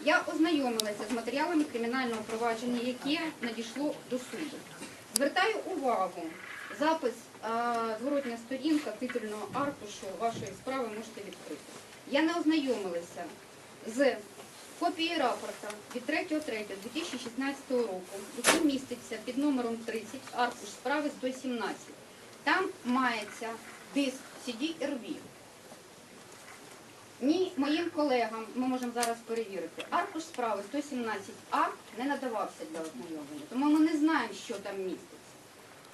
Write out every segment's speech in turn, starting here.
Я ознайомилася з матеріалами кримінального провадження, яке надійшло до суду. Звертаю увагу, запис, зворотня сторінка титульного аркушу вашої справи можете відкрити. Я не ознайомилася з копією рапорта від 3.3.2016 року, який міститься під номером 30, аркуш справи 117. Там мається диск CD-RV. Ні, моїм колегам, ми можемо зараз перевірити, аркуш справи 117А не надавався для ознайомлення, тому ми не знаємо, що там міститься.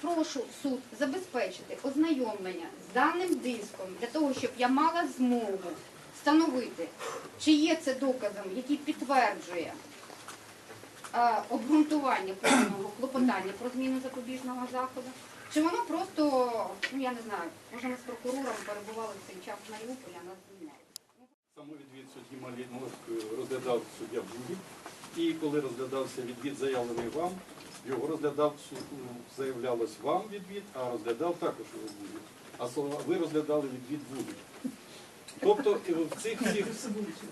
Прошу суд забезпечити ознайомлення з даним диском для того, щоб я мала змогу встановити, чи є це доказом, який підтверджує е, обґрунтування поданого клопотання про зміну запобіжного заходу, чи воно просто, ну я не знаю, може ми з прокурором перебували в цей час в Маріуполі, а нас. Самовідвід судді Маліновської розглядав суддя Бугів. І коли розглядався відвід, заявлений вам, його розглядав ну, заявлялось вам відвід, а розглядав також його Бугів. А ви розглядали відвід Бугів. Тобто в цих всіх,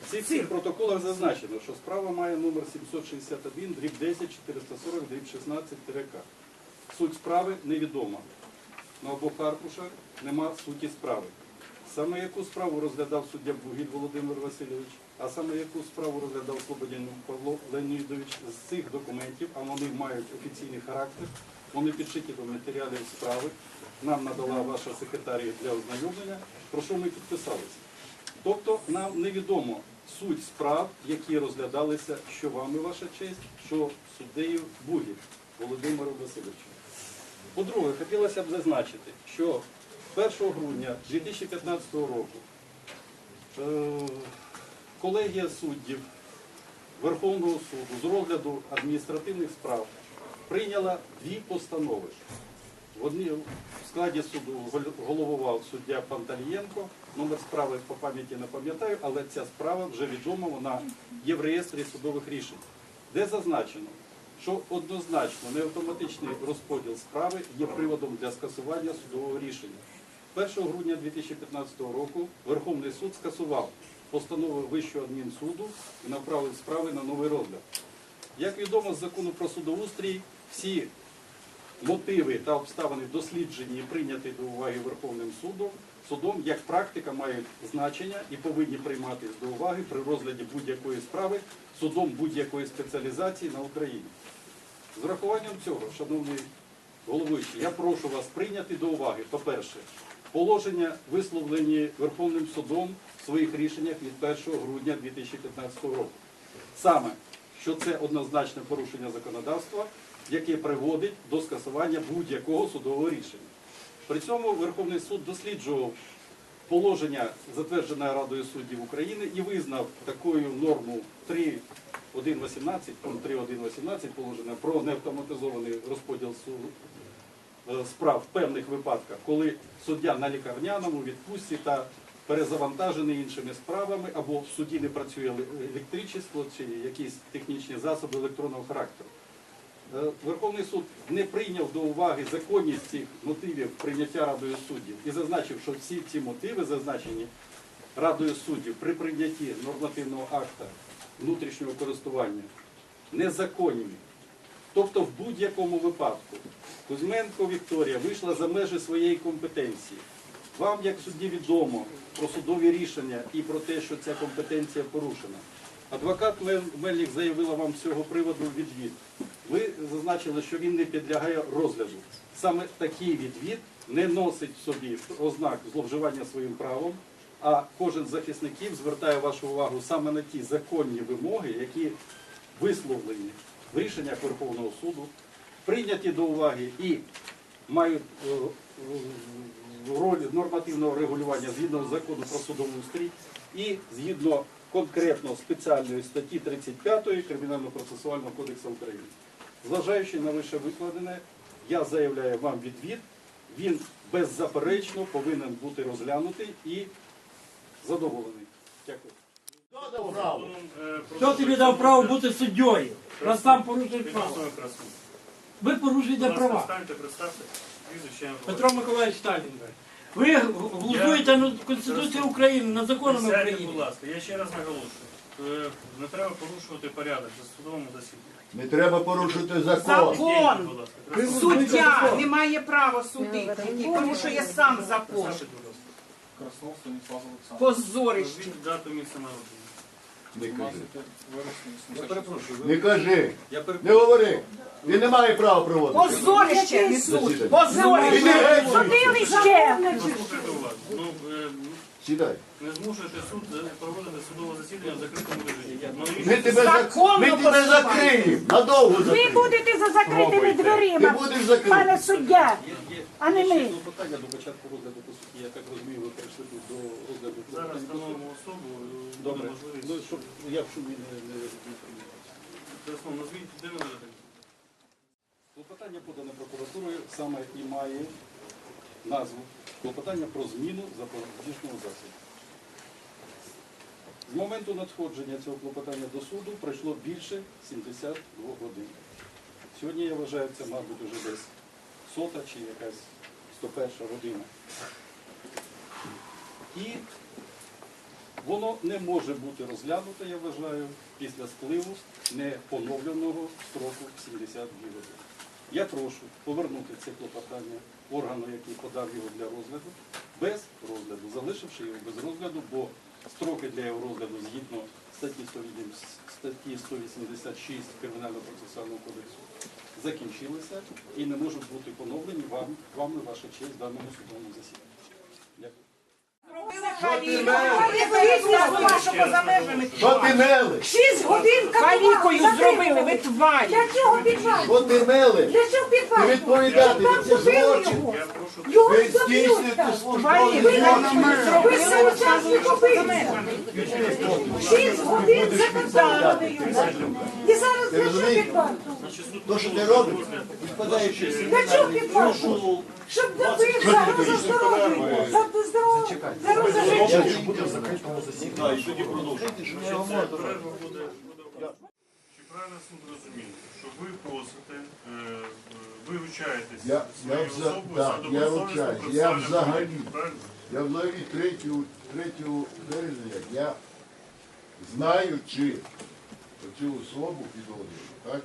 цих всіх протоколах зазначено, що справа має номер 761, дріб 10, 440, дріб 16, К. Суть справи невідома. На обох аркушах нема суті справи. Саме яку справу розглядав суддя Бугіль Володимир Васильович, а саме яку справу розглядав Слободянюк Павло Леонідович з цих документів, а вони мають офіційний характер, вони підшиті до матеріалів справи. Нам надала ваша секретарія для ознайомлення, про що ми підписалися. Тобто нам невідомо суть справ, які розглядалися, що вами, ваша честь, що суддею Бугіль Володимиром Васильовичем. По-друге, хотілося б зазначити, що 1 грудня 2015 року е, колегія суддів Верховного суду з розгляду адміністративних справ прийняла дві постанови. В одній в складі суду головував суддя Панталієнко. Номер справи по пам'яті не пам'ятаю, але ця справа вже відома, вона є в реєстрі судових рішень, де зазначено, що однозначно неавтоматичний розподіл справи є приводом для скасування судового рішення. 1 грудня 2015 року Верховний суд скасував постанови Вищого адмінсуду і направив справи на новий розгляд. Як відомо з закону про судоустрій, всі мотиви та обставини досліджені і прийняті до уваги Верховним судом, судом як практика мають значення і повинні прийматися до уваги при розгляді будь-якої справи судом будь-якої спеціалізації на Україні. З врахуванням цього, шановний головуючий, я прошу вас прийняти до уваги, по-перше, положення, висловлені Верховним судом в своїх рішеннях від 1 грудня 2015 року. Саме, що це однозначне порушення законодавства, яке приводить до скасування будь-якого судового рішення. При цьому Верховний суд досліджував положення, затверджене Радою суддів України, і визнав такою норму 3.1.18, 3.1.18 положення про неавтоматизований розподіл суду справ в певних випадках, коли суддя на лікарняному відпустці та перезавантажений іншими справами, або в суді не працює еле- електричество чи якісь технічні засоби електронного характеру. Е, Верховний суд не прийняв до уваги законність цих мотивів прийняття Радою суддів і зазначив, що всі ці мотиви зазначені Радою суддів при прийнятті нормативного акта внутрішнього користування незаконні. Тобто в будь-якому випадку Кузьменко Вікторія вийшла за межі своєї компетенції. Вам, як судді, відомо про судові рішення і про те, що ця компетенція порушена. Адвокат Мельник заявила вам з цього приводу відвід. Ви зазначили, що він не підлягає розгляду. Саме такий відвід не носить в собі ознак зловживання своїм правом, а кожен з захисників звертає вашу увагу саме на ті законні вимоги, які висловлені в рішеннях Верховного суду, прийняті до уваги і мають е, е, роль нормативного регулювання згідно закону про судоустрій і згідно конкретно спеціальної статті 35 Кримінально-процесуального кодексу України. Зважаючи на вище викладене, я заявляю вам відвід. Він беззаперечно повинен бути розглянутий і задоволений. Дякую. Хто тобі дав право бути суддєю? Раз там порушує право. Ви порушуєте права. Петро Миколаївич Сталін. Ви глузуєте на Конституцію України, на законами України. будь ласка, я ще раз наголошую. е, не треба порушувати порядок за судовому засіданні. Не треба порушити закон. Закон. ласка. Суддя не має права судити, тому що є сам закон. Краснов Станіслав Олександрович. Позорище. Назвіть дату місця народження. Не кажи. Я 86. перепрошую. Не кажи. Я Не говори. Він не має права проводити. Позорище Позорище. Судилище. Ну, е, Сідай. не змушуйте суд е, проводити судове засідання в закритому режимі. Ну, Ми тебе, зак... Ми тебе закриємо. Надовго Ви закриємо. будете за закритими Ти дверима, будеш закритий. пане суддя. А не ми. клопотання до початку розгляду по суті. Я так розумію, ви прийшли тут до розгляду. Зараз встановимо особу, е, буде Добре. можливість. Ну, щоб я б щоб він не, не, не назвіть, де ви живете? Клопотання подане прокуратурою саме і має назву клопотання про зміну запобіжного засобу. З моменту надходження цього клопотання до суду пройшло більше 72 годин. Сьогодні я вважаю, це, мабуть, вже десь сота чи якась 101 година. І воно не може бути розглянуто, я вважаю, після спливу непоновленого строку 72 години. Я прошу повернути це клопотання органу, який подав його для розгляду, без розгляду, залишивши його без розгляду, бо строки для його розгляду згідно статті 186 Кримінального процесуального кодексу закінчилися і не можуть бути поновлені вам, на ваша честь в даному судовому засіданні. Межами. Що ти мели? Шість годин Калікою зробили, ви тварі. Для чого підвал? Що ти мели? Для чого підвалі? Ти відповідати, це злочин. Його. Ви службові убивства. Шість годин закатали його. І зараз чого? То, що ти робиш, підпадає в честь. Для чого підвал? Щоб добив зараз за здоров'я. За здоров'я. Зараз за життя. перерва буде. буде. Чи правильно суд розуміє, що ви просите, е, е, ви вручаєтесь Я- я вза- так, я взагалі. правильно? Я взагалі 3, 3 березня я знаючи цю особу підозрювану, так?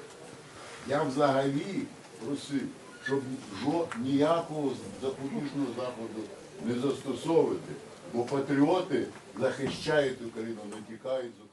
Я взагалі просив, щоб жо, ніякого запобіжного заходу не застосовувати, бо патріоти захищають Україну, не тікають з